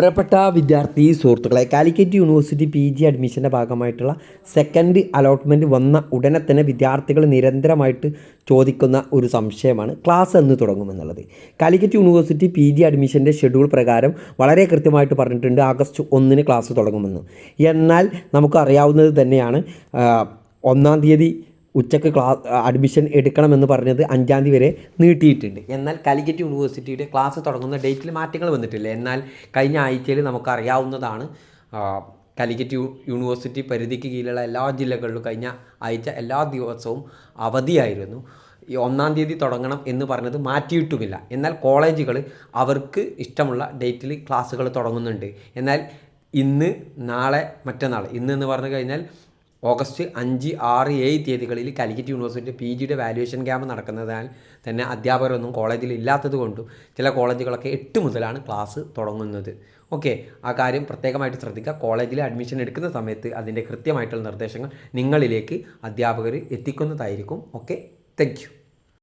പ്രിയപ്പെട്ട വിദ്യാർത്ഥി സുഹൃത്തുക്കളെ കാലിക്കറ്റ് യൂണിവേഴ്സിറ്റി പി ജി അഡ്മിഷന്റെ ഭാഗമായിട്ടുള്ള സെക്കൻഡ് അലോട്ട്മെന്റ് വന്ന ഉടനെ തന്നെ വിദ്യാർത്ഥികൾ നിരന്തരമായിട്ട് ചോദിക്കുന്ന ഒരു സംശയമാണ് ക്ലാസ് എന്ന് തുടങ്ങുമെന്നുള്ളത്. കാലിക്കറ്റ് യൂണിവേഴ്സിറ്റി പി ജി അഡ്മിഷന്റെ ഷെഡ്യൂൾ പ്രകാരം വളരെ കൃത്യമായിട്ട് പറഞ്ഞിട്ടുണ്ട് ആഗസ്റ്റ് ഒന്നിന് ക്ലാസ് തുടങ്ങുമെന്ന്. എന്നാൽ നമുക്കറിയാവുന്നത് തന്നെയാണ് ഒന്നാം തീയതി ഉച്ചയ്ക്ക് ക്ലാസ് അഡ്മിഷൻ എടുക്കണമെന്ന് പറഞ്ഞത് അഞ്ചാം തീയതി വരെ നീട്ടിയിട്ടുണ്ട്. എന്നാൽ കാലിക്കറ്റ് യൂണിവേഴ്സിറ്റിയുടെ ക്ലാസ് തുടങ്ങുന്ന ഡേറ്റിൽ മാറ്റങ്ങൾ വന്നിട്ടില്ല. എന്നാൽ കഴിഞ്ഞ ആഴ്ചയിൽ നമുക്കറിയാവുന്നതാണ് കാലിക്കറ്റ് യൂണിവേഴ്സിറ്റി പരിധിക്ക് കീഴിലുള്ള എല്ലാ ജില്ലകളിലും കഴിഞ്ഞ ആഴ്ച എല്ലാ ദിവസവും അവധിയായിരുന്നു. ഈ ഒന്നാം തീയതി തുടങ്ങണം എന്ന് പറഞ്ഞത് മാറ്റിയിട്ടുമില്ല. എന്നാൽ കോളേജുകൾ അവർക്ക് ഇഷ്ടമുള്ള ഡേറ്റിൽ ക്ലാസ്സുകൾ തുടങ്ങുന്നുണ്ട്. എന്നാൽ ഇന്ന് നാളെ മറ്റന്നാൾ ഇന്ന് എന്ന് പറഞ്ഞു കഴിഞ്ഞാൽ ഓഗസ്റ്റ് അഞ്ച് ആറ് ഏഴ് തീയതികളിൽ കാലിക്കറ്റ് യൂണിവേഴ്സിറ്റി പി ജിയുടെ വാല്യുവേഷൻ ക്യാമ്പ് നടക്കുന്നതിനാൽ തന്നെ അധ്യാപകരൊന്നും കോളേജിൽ ഇല്ലാത്തത് കൊണ്ടും ചില കോളേജുകളൊക്കെ എട്ട് മുതലാണ് ക്ലാസ് തുടങ്ങുന്നത്. ഓക്കെ ആ കാര്യം പ്രത്യേകമായിട്ട് ശ്രദ്ധിക്കുക. കോളേജിൽ അഡ്മിഷൻ എടുക്കുന്ന സമയത്ത് അതിന്റെ കൃത്യമായിട്ടുള്ള നിർദ്ദേശങ്ങൾ നിങ്ങളിലേക്ക് അധ്യാപകർ എത്തിക്കുന്നതായിരിക്കും. Okay thank